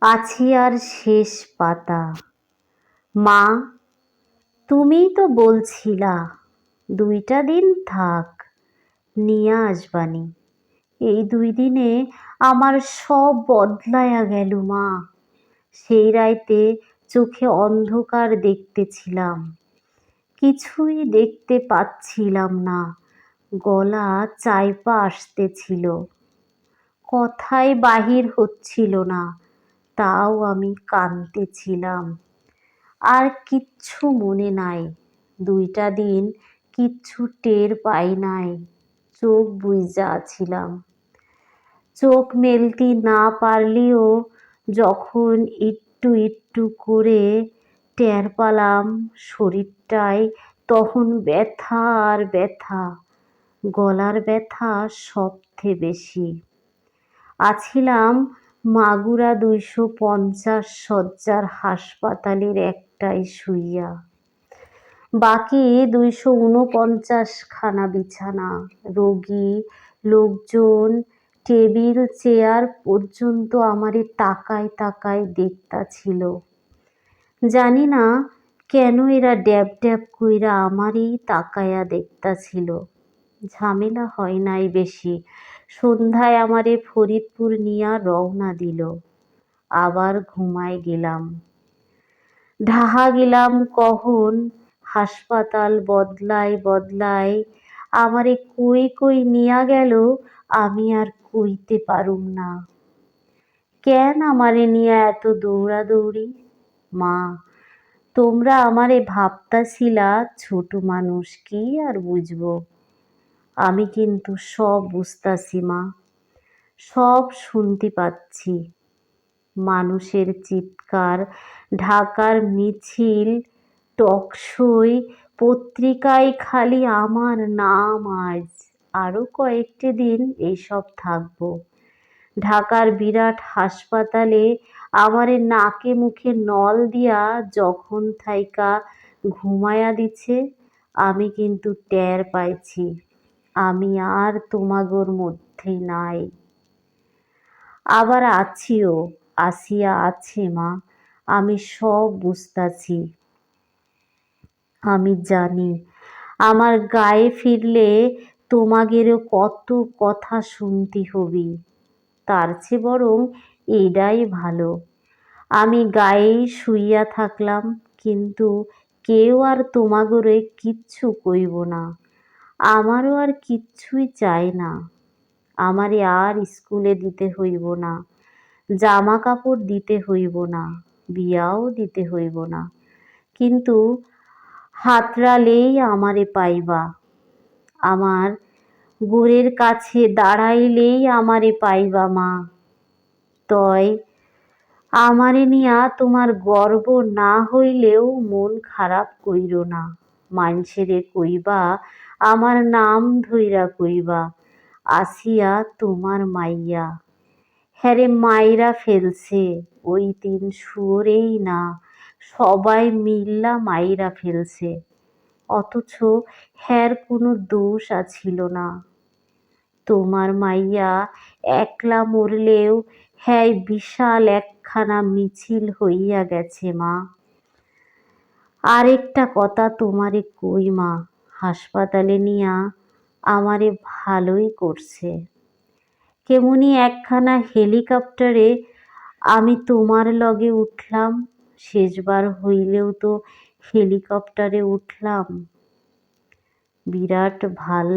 আছি আর শেষ পাতা। মা, তুমিই তো বলছিলা, দুইটা দিন থাক, নিয়ে আসবানি। এই দুই দিনে আমার সব বদলায়া গেল মা। সেই রাইতে চোখে অন্ধকার দেখতেছিলাম। কিছুই দেখতে পাচ্ছিলাম না। গলা চাইপা আসতেছিল। কথাই বাহির হচ্ছিল না। তাও আমি কাঁদতেছিলাম। আর কিচ্ছু মনে নাই। দুইটা দিন কিচ্ছু টের পাই নাই। চোখ বুইজা আছিলাম চোখ মেলতে না পারলেও যখন একটু একটু করে টের পালাম, শরীরটায় তখন ব্যথা আর ব্যথা, গলার ব্যথা সবথেকে বেশি। আছিলাম মাগুরা দুইশো পঞ্চাশ শয্যার হাসপাতালের একটাই শুইয়া। বাকি দুইশো উনপঞ্চাশখানা বিছানা। রোগী, লোকজন, টেবিল, চেয়ার পর্যন্ত আমারে তাকায় তাকায় দেখতা ছিল। জানি না কেন এরা ড্যাব ড্যাব কইরা আমারই তাকায়া দেখতা ছিল। ঝামেলা হয় নাই বেশি। সন্ধ্যায় আমারে ফরিদপুর নিয়া রওনা দিল। আবার ঘুমায় গেলাম। ঢাহা গেলাম কখন? হাসপাতাল বদলায় বদলায়। আমারে কই কই নিয়া গেল? আমি আর কইতে পারুম না। কেন আমারে নিয়ে এত দৌড়াদৌড়ি? মা, তোমরা আমারে ভাবতাছিলা, ছোট মানুষ কি আর বুঝব? আমি কিন্তু সব বুঝতাছি, মা। সব শুনতে পাচ্ছি। মানুষের চিৎকার, ঢাকার মিছিল টকসই পত্রিকায় খালি আমার নাম আজ। আরও কয়েকটি দিন এইসব থাকব। ঢাকার বিরাট হাসপাতালে আমারে নাকে মুখে নল দিয়া যখন থাইকা ঘুমায়া দিছে, আমি কিন্তু টের পাইছি। আমি আর তোমাগোর মধ্যে নাই। আবার আছিও, আসিয়া আছে মা, আমি সব বুঝতাছি। আমি জানি, আমার গায়ে ফিরলে তোমাগেরও কত কথা শুনতে হবি। তার চেয়ে বরং এটাই ভালো। আমি গায়েই শুইয়া থাকলাম, কিন্তু কেউ আর তোমাগরে কিচ্ছু কইব না। আমারও আর কিচ্ছুই চাই না। আমারে আর স্কুলে দিতে হইব না জামা কাপড় দিতে হইব না, বিয়াও দিতে হইব না। কিন্তু হাতড়ালেই আমারে পাইবা, আমার গোরের কাছে দাঁড়াইলেই আমারে পাইবা মা। তয় আমারে নিয়া তোমার গর্ব না হইলেও মন খারাপ কইর না। মানুষেরে কইবা আমার নাম ধইরা কইবা, আসিয়া তোমার মাইয়া। হ্যারে মাইরা ফেলছে, ওই তিন শুয়োরেই না, সবাই মিল্লা মাইরা ফেলছে। অথচ হ্যার কোনো দোষ আছিল না। তোমার মাইয়া একলা মরলেও হ্যাঁ বিশাল একখানা মিছিল হইয়া গেছে মা। আরেকটা কথা তোমারে কই মা হাসপাতালে নিয়া আমারে ভালোই করছে। কেমনি একখানা হেলিকপ্টারে আমি তোমার লগে উঠলাম, শেষবার হইলেও তো হেলিকপ্টারে উঠলাম। বিরাট ভালো